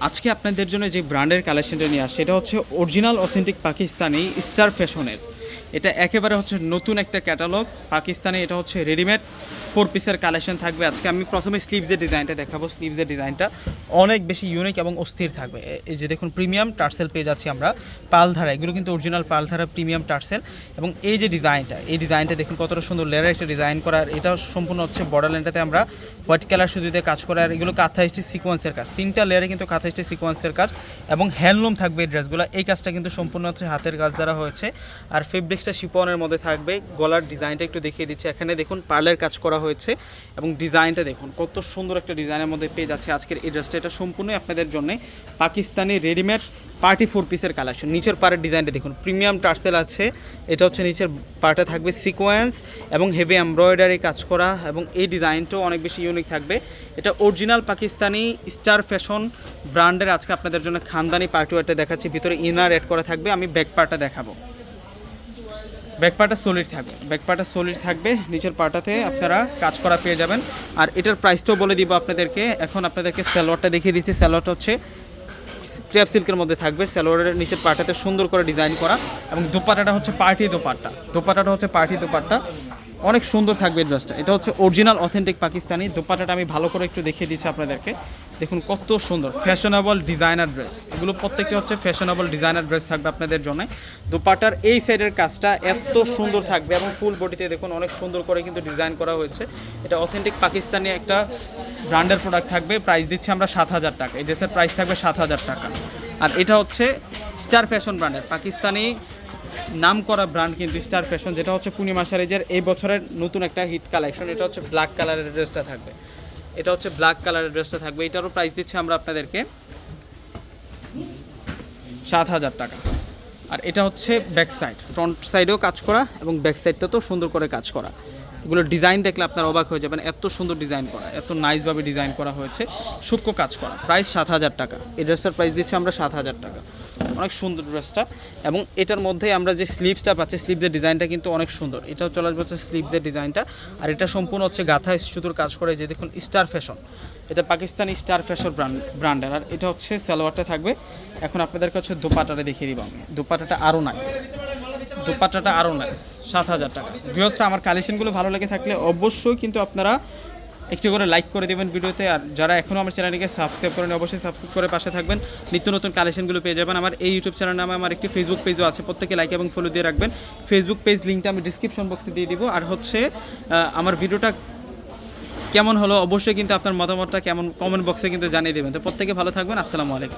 আজকে আপনাদের জন্য যে ব্র্যান্ডের কালেকশনটা নিয়ে আসে সেটা হচ্ছে অরিজিনাল অথেন্টিক পাকিস্তানি স্টার ফ্যাশনের এটা একেবারে হচ্ছে নতুন একটা ক্যাটালগ পাকিস্তানে এটা হচ্ছে রেডিমেড ফোর পিসের কালেকশন থাকবে। আজকে আমি প্রথমে স্লিভসের ডিজাইনটা দেখাবো। স্লিভসের ডিজাইনটা অনেক বেশি ইউনিক এবং অস্থির থাকবে। এই যে দেখুন প্রিমিয়াম টার্সেল পেয়ে যাচ্ছি আমরা। পালধারা, এগুলো কিন্তু অরিজিনাল পালধারা প্রিমিয়াম টার্সেল। এবং এই যে ডিজাইনটা এই ডিজাইনটা দেখুন, কতটা সুন্দর লেয়ার একটা ডিজাইন করার এটা সম্পূর্ণ হচ্ছে বর্ডার লাইনটাতে আমরা হোয়াইট কালার দিয়ে কাজ করার এগুলো কাঁথা সিকোয়েন্সের কাজ। তিনটা লেয়ারে কিন্তু কাঁথা সিকোয়েন্সের কাজ। এবং হ্যান্ডলুম থাকবে এই ড্রেসগুলো এই কাজটা কিন্তু সম্পূর্ণ হচ্ছে হাতের কাজ দ্বারা হয়েছে। আর ফেব্রিক্সটা শিপনের মধ্যে থাকবে। গলার ডিজাইনটা একটু দেখিয়ে দিচ্ছি। এখানে দেখুন পার্লের কাজ করা হয়েছে এবং ডিজাইনটা দেখুন, কত সুন্দর একটা ডিজাইনের মধ্যে পেয়ে যাচ্ছে আজকের এই ড্রেসটা। এটা সম্পূর্ণই আপনাদের জন্য পাকিস্তানি রেডিমেড পার্টি ফোর পিসের কালেকশন। নিচের পাড়ের ডিজাইনটা দেখুন, প্রিমিয়াম টার্সেল আছে। এটা হচ্ছে নিচের পার্টে থাকবে সিকোয়েন্স এবং হেভি এমব্রয়ডারি কাজ করা এবং এই ডিজাইনটাও অনেক বেশি ইউনিক থাকবে। এটা অরিজিনাল পাকিস্তানি স্টার ফ্যাশন ব্র্যান্ডের আজকে আপনাদের জন্য খানদানি পার্টি ওয়ারটা দেখাচ্ছি। ভিতরে ইনার অ্যাড করা থাকবে। আমি ব্যাক পার্টটা দেখাবো। ব্যাক পার্টটা সলিড থাকবে। ব্যাক পার্টটা সলিড থাকবে, নিচের পার্টাতে আপনারা কাজ করা পেয়ে যাবেন। আর এটার প্রাইসটাও বলে দিব আপনাদেরকে। এখন আপনাদেরকে স্যালোয়ারটা দেখিয়ে দিচ্ছি। স্যালোয়ারটা হচ্ছে ক্রেপ সিল্কের মধ্যে থাকবে। সালোয়ারের নিচের পাটাতে সুন্দর করে ডিজাইন করা। এবং দোপাটাটা হচ্ছে পার্টি দোপাট্টা। দোপাটাটা হচ্ছে পার্টি দোপাট্টা। অনেক সুন্দর থাকবে ড্রেসটা এটা হচ্ছে অরিজিনাল অথেন্টিক পাকিস্তানি। দোপাটাটা আমি ভালো করে একটু দেখিয়ে দিচ্ছি আপনাদেরকে। দেখুন কত সুন্দর ফ্যাশনেবল ডিজাইনার ড্রেস এগুলো প্রত্যেকটা হচ্ছে ফ্যাশনেবল ডিজাইনার ড্রেস থাকবে আপনাদের জন্য। দোপাটার এই সাইডের কাজটা এত সুন্দর থাকবে এবং ফুল বডিতে দেখুন অনেক সুন্দর করে কিন্তু ডিজাইন করা হয়েছে। এটা অথেন্টিক পাকিস্তানি একটা ব্র্যান্ডের প্রোডাক্ট থাকবে। প্রাইস দিচ্ছি আমরা সাত হাজার টাকা। এই ড্রেসের প্রাইস থাকবে সাত হাজার টাকা। আর এটা হচ্ছে স্টার ফ্যাশন ব্র্যান্ডের পাকিস্তানি নাম করা ব্র্যান্ড কিন্তু স্টার ফ্যাশন যেটা হচ্ছে পূর্ণিমা সারিজের এই বছরের নতুন একটা হিট কালেকশন এটা হচ্ছে ব্ল্যাক কালারের ড্রেসটা থাকবে। এটা হচ্ছে ব্ল্যাক কালারের ড্রেসটা থাকবে। এটারও প্রাইস দিচ্ছি আমরা আপনাদেরকে সাত হাজার টাকা। আর এটা হচ্ছে ব্যাক সাইড ফ্রন্ট সাইডেও কাজ করা এবং ব্যাক সাইডটা তো সুন্দর করে কাজ করা। এগুলো ডিজাইন দেখলে আপনারা অবাক হয়ে যাবেন, এত সুন্দর ডিজাইন করা, এত নাইসভাবে ডিজাইন করা হয়েছে, সূক্ষ্ম কাজ করা, প্রাইস সাত হাজার টাকা। এই ড্রেসটার প্রাইস দিচ্ছি আমরা সাত হাজার টাকা। অনেক সুন্দর ড্রেসটা এবং এটার মধ্যে আমরা যে স্লিভসটা পাচ্ছি, স্লিভসের ডিজাইনটা কিন্তু অনেক সুন্দর। এটাও চলে আসবে হচ্ছে স্লিভসের ডিজাইনটা। আর এটা সম্পূর্ণ হচ্ছে গাথা সুতোর কাজ করে যে দেখুন, স্টার ফ্যাশন। এটা পাকিস্তানি স্টার ফ্যাশন ব্র্যান্ড ব্র্যান্ডের। আর এটা হচ্ছে সালোয়ারটা থাকবে। এখন আপনাদেরকে হচ্ছে দোপাটাটা দেখিয়ে দিব আমি। দোপাটাটা আরও নাইস দোপাট্টাটা আরও নাইস সাত হাজার টাকা। ভিউসটা আমার কালেকশনগুলো ভালো লেগে থাকলে অবশ্যই কিন্তু আপনারা একটু করে লাইক করে দেবেন ভিডিওতে। আর যারা এখনও আমার চ্যানেলটিকে সাবস্ক্রাইব করেন অবশ্যই সাবস্ক্রাইব করে পাশে থাকবেন। নিত্য নতুন কালেকশনগুলো পেয়ে যাবেন। আমার এই ইউটিউব চ্যানেল নামে আমার একটি ফেসবুক পেজও আছে। প্রত্যেকে লাইক এবং ফলো দিয়ে রাখবেন। ফেসবুক পেজ লিঙ্কটা আমি ডিসক্রিপশন বক্সে দিয়ে দিব। আর হচ্ছে আমার ভিডিওটা কেমন হলো অবশ্যই কিন্তু আপনার মতামতটা কেমন কমেন্ট বক্সে কিন্তু জানিয়ে দেবেন। তো প্রত্যেকে ভালো থাকবেন। আসসালামু আলাইকুম।